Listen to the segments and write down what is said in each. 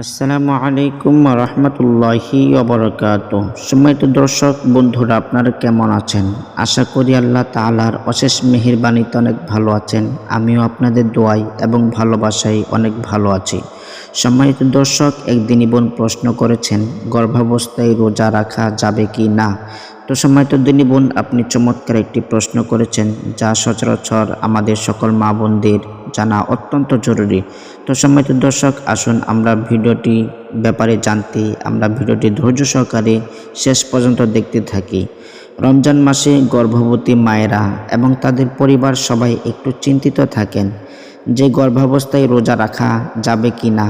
আসসালামু আলাইকুম রহমতুল্লাহি অবরকাত সম্মানিত দর্শক, বন্ধুরা, আপনারা কেমন আছেন? আশা করি আল্লাহ তাআলার অশেষ মেহেরবানিতে অনেক ভালো আছেন। আমিও আপনাদের দোয়াই এবং ভালোবাসায় অনেক ভালো আছি। সম্মানিত দর্শক একদিনই বোন প্রশ্ন করেছেন, গর্ভাবস্থায় রোজা রাখা যাবে কি না? তো সম্মানিত দিনী বোন, আপনি চমৎকার একটি প্রশ্ন করেছেন, যা সচরাচর আমাদের সকল মা বোনদের জানা অত্যন্ত জরুরি। তো সম্মানিত দর্শক, আসুন আমরা ভিডিওটি ব্যাপারে জানতে, আমরা ভিডিওটি ধৈর্য সহকারে শেষ পর্যন্ত দেখতে থাকি। রমজান মাসে গর্ভবতী মায়েরা এবং তাদের পরিবার সবাই একটু চিন্তিত থাকেন যে গর্ভাবস্থায় রোজা রাখা যাবে কি না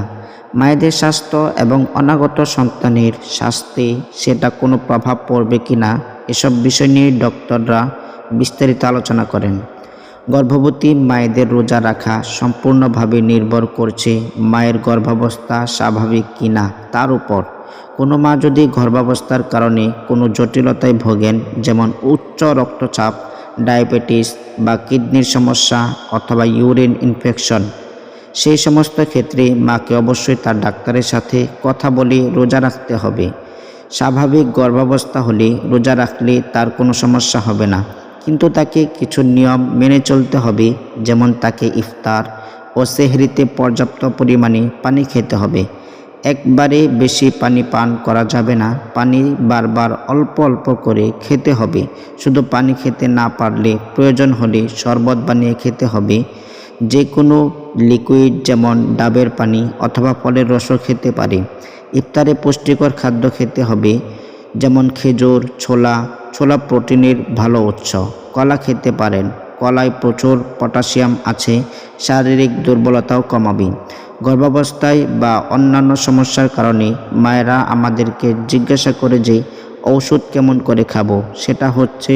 মায়েদের স্বাস্থ্য এবং অনাগত সন্তানের স্বাস্থ্যে সেটা কোনো প্রভাব পড়বে কি না এসব বিষয় নিয়ে ডক্টররা বিস্তারিত আলোচনা করেন। গর্ভবতী মায়েদের রোজা রাখা সম্পূর্ণভাবে নির্ভর করছে মায়ের গর্ভাবস্থা স্বাভাবিক কিনা তার উপর। কোনো মা যদি গর্ভাবস্থার কারণে কোনো জটিলতায় ভোগেন, যেমন উচ্চ রক্তচাপ, ডায়াবেটিস বা কিডনির সমস্যা অথবা ইউরিন ইনফেকশন, সেই সমস্ত ক্ষেত্রে মাকে অবশ্যই তার ডাক্তারের সাথে কথা বলে রোজা রাখতে হবে। স্বাভাবিক গর্ভাবস্থা হলে রোজা রাখলে তার কোনো সমস্যা হবে না। কিন্তু তাকে কিছু নিয়ম মেনে চলতে হবে, যেমন তাকে ইফতার ও সেহরিতে পর্যাপ্ত পরিমাণে পানি খেতে হবে। একবারে বেশি পানি পান করা যাবে না, পানি বারবার অল্প অল্প করে খেতে হবে। শুধু পানি খেতে না পারলে প্রয়োজন হলে শরবত বানিয়ে খেতে হবে। যে কোনো লিকুইড যেমন ডাবের পানি অথবা ফলের রসও খেতে পারে। ইফতারে পুষ্টিকর খাদ্য খেতে হবে, যেমন খেজুর, ছোলা ছোলা প্রোটিনের ভালো উৎস। কলা খেতে পারেন। কলায় প্রচুর পটাশিয়াম আছে। শারীরিক দুর্বলতাও কমাবে। গর্ভাবস্থায় বা অন্যান্য সমস্যার কারণে মায়েরা আমাদেরকে জিজ্ঞাসা করে যে, ঔষধ কেমন করে খাব? সেটা হচ্ছে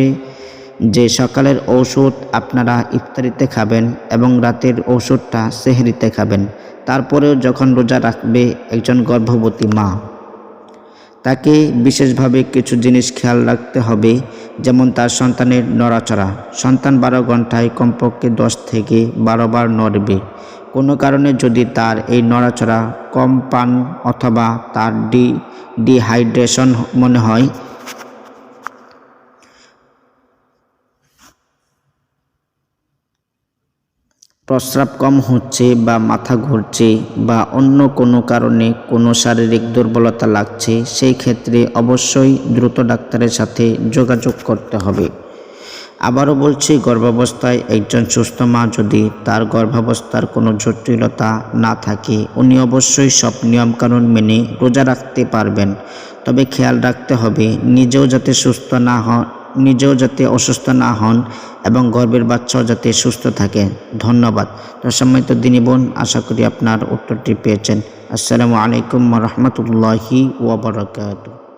যে, সকালের ঔষধ আপনারা ইফতারিতে খাবেন এবং রাতের ঔষধটা সেহরিতে খাবেন। তারপরেও যখন রোজা রাখবে একজন গর্ভবতী মা। তাকে বিশেষভাবে কিছু জিনিস খেয়াল রাখতে হবে, যেমন তার সন্তানের নড়াচড়া। সন্তান বারো ঘন্টায় কমপক্ষে দশ থেকে বারো বার নড়বে। কোনো কারণে যদি তার এই নড়াচড়া কম পান অথবা তার ডি ডিহাইড্রেশন মনে হয় প্রস্রাব কম হচ্ছে বা মাথা ঘুরছে বা অন্য কোনো কারণে কোনো শারীরিক দুর্বলতা লাগছে, সেই ক্ষেত্রে অবশ্যই দ্রুত ডাক্তারের সাথে যোগাযোগ করতে হবে। আবারও বলছি, গর্ভাবস্থায় একজন সুস্থ মা যদি তার গর্ভাবস্থার কোনো জটিলতা না থাকে, উনি অবশ্যই সব নিয়মকানুন মেনে রোজা রাখতে পারবেন। তবে খেয়াল রাখতে হবে, নিজেও যাতে সুস্থ না হন নিজেও যাতে অসুস্থ না হন এবং গর্ভের বাচ্চাও যাতে সুস্থ থাকে। ধন্যবাদ। সম্মানিত দিনী বোন, আশা করি আপনার উত্তরটি পেয়েছেন। আসসালামু আলাইকুম রহমতুল্লাহি ওবরাকাতু